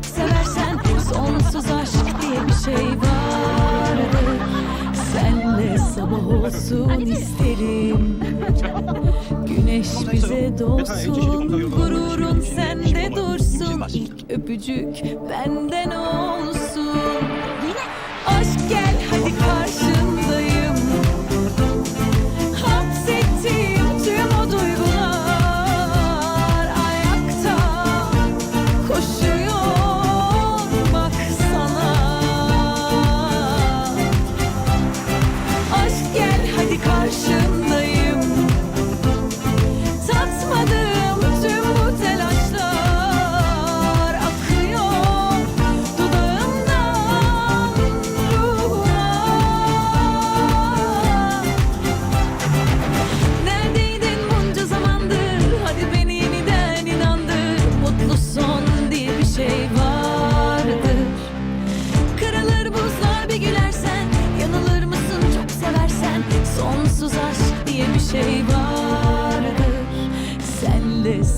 çok seversen Sonsuz aşk diye bir şey vardı Senle sabah olsun isterim. Güneş bize doğsun Gururun sende dursun. İlk öpücük benden olsun.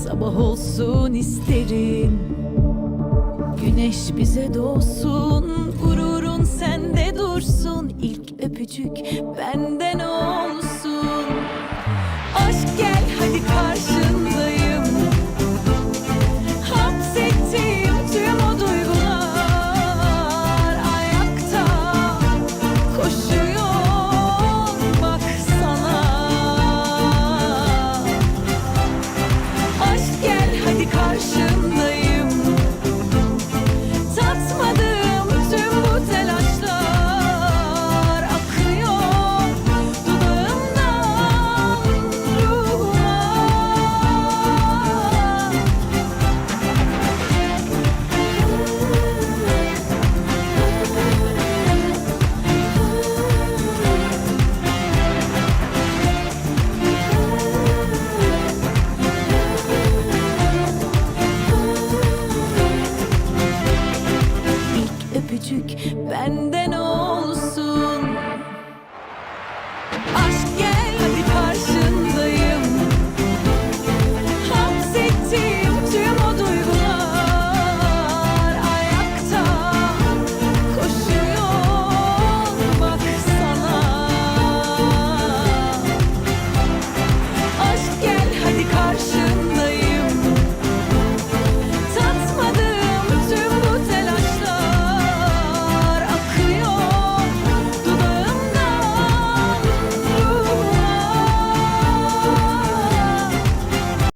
Sabah olsun isterim. Güneş bize doğsun Gururun sende dursun. İlk öpücük benden olsun benden olsun.